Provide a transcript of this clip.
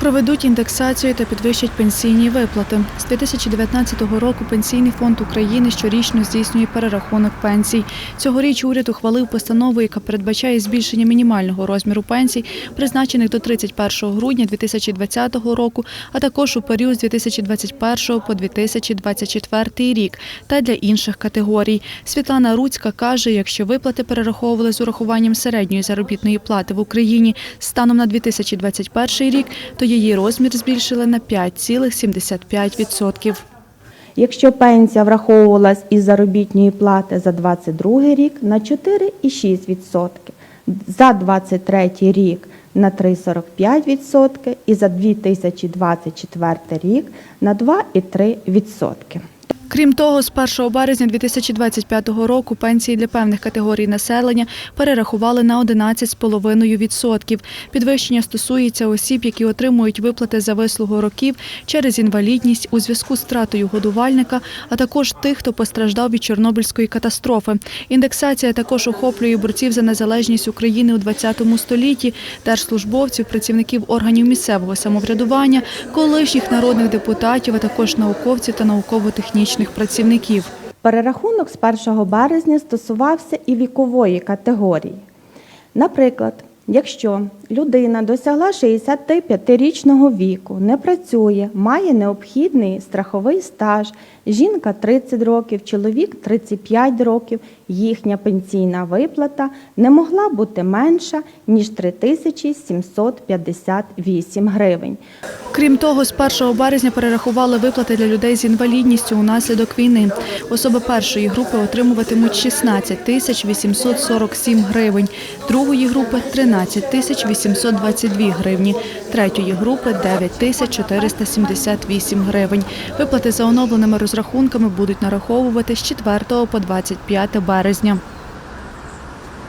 Проведуть індексацію та підвищать пенсійні виплати. З 2019 року Пенсійний фонд України щорічно здійснює перерахунок пенсій. Цьогоріч уряд ухвалив постанову, яка передбачає збільшення мінімального розміру пенсій, призначених до 31 грудня 2020 року, а також у період з 2021 по 2024 рік та для інших категорій. Світлана Руцька каже, якщо виплати перераховували з урахуванням середньої заробітної плати в Україні станом на 2021 рік, то її розмір збільшили на 5,75%. Якщо пенсія враховувалась із заробітної плати за 22 рік на 4,6%, за 23 рік на 3,45% і за 2024 рік на 2,3%. Крім того, з 1 березня 2025 року пенсії для певних категорій населення перерахували на 11,5%. Підвищення стосується осіб, які отримують виплати за вислугу років через інвалідність у зв'язку з втратою годувальника, а також тих, хто постраждав від Чорнобильської катастрофи. Індексація також охоплює борців за незалежність України у 20 столітті, держслужбовців, працівників органів місцевого самоврядування, колишніх народних депутатів, а також науковців та науково-технічних працівників. Перерахунок з 1 березня стосувався і вікової категорії. Наприклад, якщо людина досягла 65-річного віку, не працює, має необхідний страховий стаж, жінка 30 років, чоловік 35 років, їхня пенсійна виплата не могла бути менша, ніж 3758 гривень. Крім того, з 1 березня перерахували виплати для людей з інвалідністю унаслідок війни. Особи першої групи отримуватимуть 16 тисяч 847 гривень, другої групи – 13 тисяч 822 гривні, третьої групи – 9 тисяч 478 гривень. Виплати за оновленими розрахунками будуть нараховувати з 4 по 25 березня.